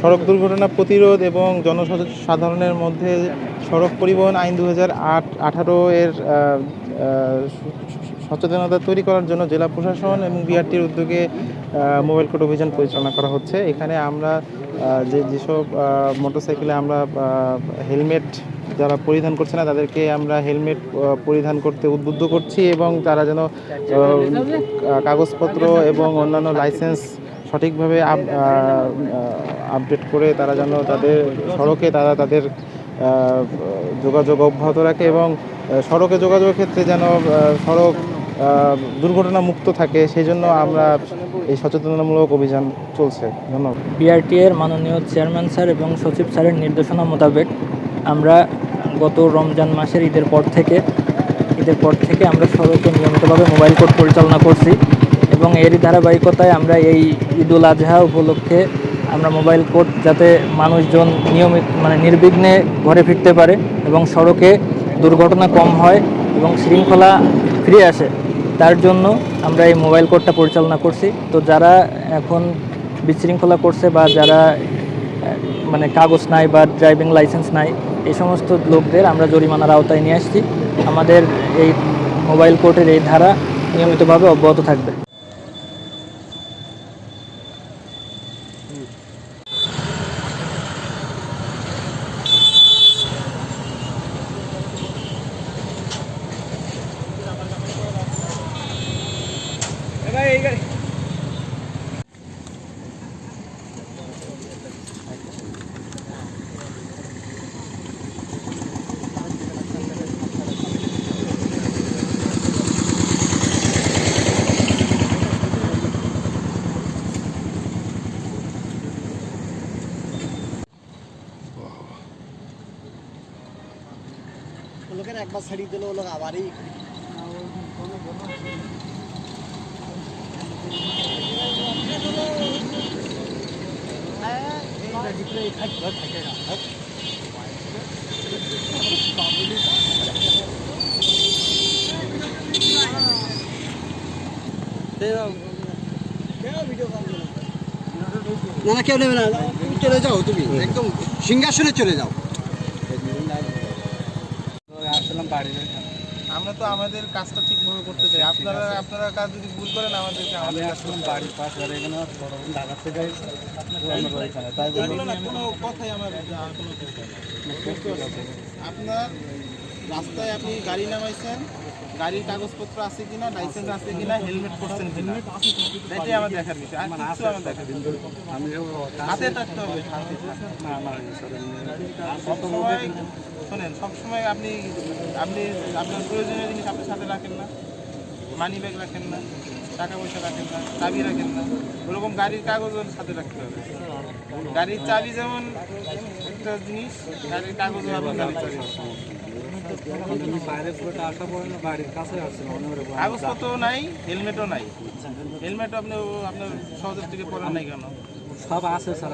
সড়ক দুর্ঘটনা প্রতিরোধ এবং জনসাধারণের মধ্যে সড়ক পরিবহন আইন দু হাজার এর সচেতনতা তৈরি করার জন্য জেলা প্রশাসন এবং বিআরটির উদ্যোগে মোবাইল কোর্ট অভিযান পরিচালনা করা হচ্ছে। এখানে আমরা যে, যেসব মোটরসাইকেলে আমরা হেলমেট যারা পরিধান করছে না, তাদেরকে আমরা হেলমেট পরিধান করতে উদ্বুদ্ধ করছি এবং তারা যেন কাগজপত্র এবং অন্যান্য লাইসেন্স সঠিকভাবে আপ- আপডেট করে তারা যেন তাদের সড়কে তারা তাদের যোগাযোগ অব্যাহত রাখে এবং সড়কে যোগাযোগের ক্ষেত্রে যেন সড়ক দুর্ঘটনা মুক্ত থাকে, সেই জন্য আমরা এই সচেতনতামূলক অভিযান চলছে। ধন্যবাদ। বিআরটি এর মাননীয় চেয়ারম্যান স্যার এবং সচিব স্যারের নির্দেশনা মোতাবেক আমরা গত রমজান মাসের ঈদের পর থেকে, ঈদের পর থেকে আমরা সড়কে নিয়মিতভাবে মোবাইল কোর্ট পরিচালনা করছি। এবং এরই ধারাবাহিকতায় আমরা এই ঈদ উল আজহা উপলক্ষে আমরা মোবাইল কোর্ট যাতে মানুষজন নিয়মিত মানে নির্বিঘ্নে ঘরে ফিরতে পারে এবং সড়কে দুর্ঘটনা কম হয় এবং শৃঙ্খলা ফিরে আসে, তার জন্য আমরা এই মোবাইল কোর্টটা পরিচালনা করছি। তো যারা এখন বিশৃঙ্খলা করছে বা যারা মানে কাগজ নাই বা ড্রাইভিং লাইসেন্স নাই, এই সমস্ত লোকদের আমরা জরিমানার আওতায় নিয়ে আসছি। আমাদের এই মোবাইল কোর্টের এই ধারা নিয়মিতভাবে অব্যাহত থাকবে। लोग एक बार छड़ी दिल वो तो लोग आवारी। না কেউ নেবে না। চলে যাও তুমি। একদম সিংহাসনে চলে যাও। আমরা তো আমাদের কাজটা ঠিকভাবে করতে চাই আপনারা আপনারা কাজ যদি ভুল করেন আমাদেরকে আমাদের আসলে পাশ বাড়ির পাশে এখানে ঢাকা থেকে এগুলো না কোনো কথাই আমার কোনো আপনার রাস্তায় আপনি গাড়ি নামাইছেন, গাড়ির কাগজপত্র আছে কিনা লাইসেন্স আছে কিনা হেলমেট পরছেন এটাই আমার দেখার বিষয়। আমার দেখার হাতে থাকতে হবে। সবসময়, শোনেন, সবসময় আপনি আপনি, আপনার প্রয়োজনীয় জিনিস আপনার সাথে রাখেন না। মানি ব্যাগ রাখেন না, টাকা পয়সা রাখেন না, চাবি রাখেন না। ওরকম গাড়ির কাগজও সাথে রাখতে হবে। গাড়ির চাবি যেমন একটা জিনিস। গাড়ির পড়ে আসছে কাগজপত্র নাই হেলমেটও নাই। হেলমেট। আপনি ও- আপনার সহজের থেকে পড়েন নাই কেন? সব আছে স্যার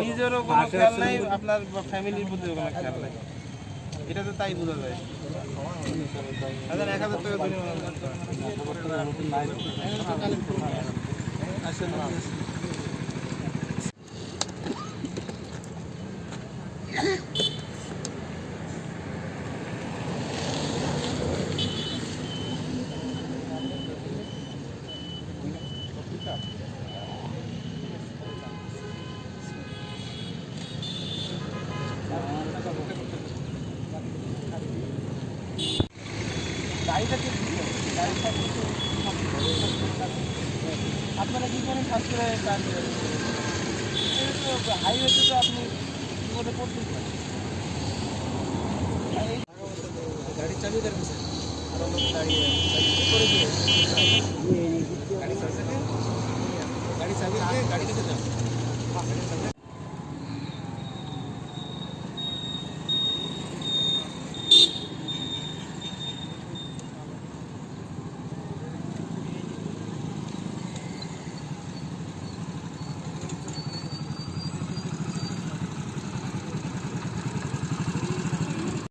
নিজেরও কোনো খেয়াল নাই আপনার ফ্যামিলির প্রতি কোনো খেয়াল নাই। এটা তো তাই বোঝা যায়। এক হাজার টাকা জরিমানা করতে হবে। গাড়িটা ঠিক দিবেন। গাড়িটা কিন্তু আপনারা কি করেন? খাস করে হাইওয়েতে তো আপনি বিপদে পড়তেই পারেন। আর এই- গাড়ির চাবি দেন স্যার গাড়ি চাবি দিয়ে গাড়ি থেকে যান